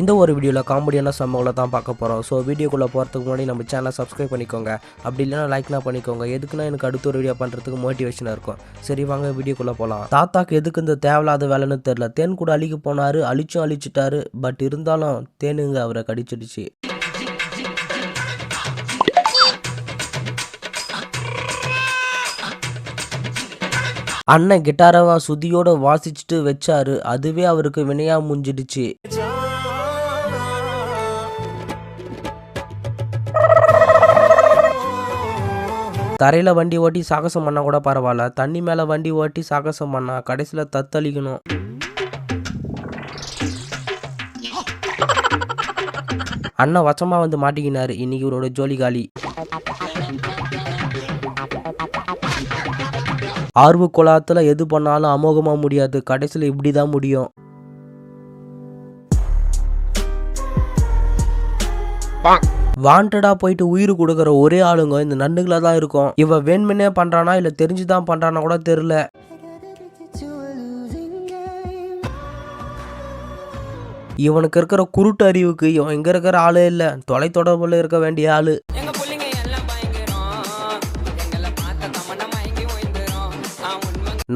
இந்த ஒரு வீடியோவில் காமெடியான சம்பவங்களை தான் பார்க்க போகிறோம் ஸோ வீடியோக்குள்ளே போகிறதுக்கு முன்னாடி நம்ம சேனலை சப்ஸ்கிரைப் பண்ணிக்கோங்க. அப்படி இல்லைனா லைக்னா பண்ணிக்கோங்க. எதுக்குன்னா எனக்கு அடுத்த ஒரு வீடியோ பண்ணுறதுக்கு மோட்டிவேஷனாக இருக்கும். சரி வாங்க வீடியோக்குள்ளே போகலாம் தாத்தாக்கு எதுக்கு இந்த தேவையில்லாத வேலைன்னு தெரில தேன் கூட அழிக்க போனார் அழிச்சும் அழிச்சிட்டாரு. பட் இருந்தாலும் தேனுங்க அவரை கடிச்சிடுச்சு. அண்ணன் கிட்டாரவா சுதியோட வாசிச்சுட்டு வச்சாரு. அதுவே அவருக்கு வினையா முஞ்சிடுச்சு. தரையில வண்டி ஓட்டி சாகசம் பண்ணா கூட பரவாயில்ல. தண்ணி மேல வண்டி ஓட்டி சாகசம் பண்ணா கடைசியில தத்தளிக்கணும். அண்ணன் வச்சமா வந்து மாட்டிக்கினாரு. இன்னைக்கு இவரோட ஜோலி காலி. ஆர்வ குழாத்துல எது பண்ணாலும் அமோகமா முடியாது. கடைசியில் இப்படி தான் முடியும் வாண்டடா போயிட்டு உயிர் கொடுக்குற ஒரே ஆளுங்க இந்த நண்டுகளை தான் இருக்கும். இவன் வேண்மனே பண்றானா இல்ல தெரிஞ்சுதான் பண்றானா கூட தெரியல. இவனுக்கு இருக்கிற குருட்டு அறிவுக்கு இவன் இங்க இருக்கிற ஆளே இல்ல. தொலை தொடர்புல இருக்க வேண்டிய ஆளு.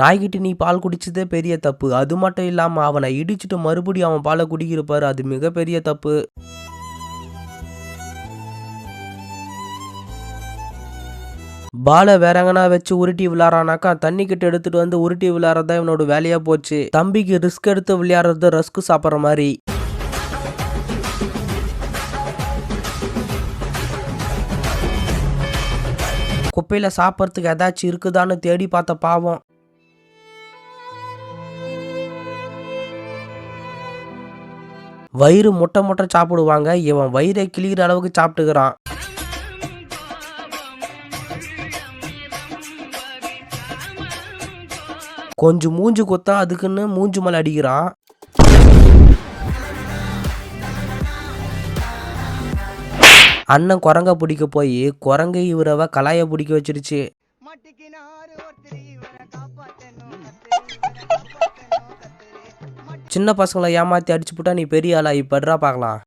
நாய்கிட்ட நீ பால் குடிச்சதே பெரிய தப்பு. அது மட்டும் இல்லாம அவனை இடிச்சிட்டு மறுபடியும் அவன் பாலை குடிக்கிறப்பாரு அது மிகப்பெரிய தப்பு. பாலை வேறங்கனா வச்சு உருட்டி விளாட்றானாக்கா தண்ணி கிட்ட எடுத்துட்டு வந்து உருட்டி விளையாடுறதா இவனோட வேலையா போச்சு. தம்பிக்கு ரிஸ்க் எடுத்து விளையாடுறது ரஸ்க் சாப்பிட்ற மாதிரி. குப்பையில சாப்பிட்றதுக்கு ஏதாச்சும் இருக்குதான்னு தேடி பார்த்த பாவம். வயிறு முட்டை முட்டை சாப்பிடுவாங்க. இவன் வயிறை கிழிகிற அளவுக்கு சாப்பிட்டுக்கிறான். கொஞ்சம் மூஞ்சி கொத்தா அதுக்குன்னு மூஞ்சி மேலே அடிக்கிறான். அண்ணன் குரங்க பிடிக்க போய் குரங்கு இவரவ கலாய பிடிக்க வச்சிருச்சு. சின்ன பசங்களை ஏமாத்தி அடிச்சு போட்டா நீ பெரிய ஆளா? இப்படுறா பார்க்கலாம்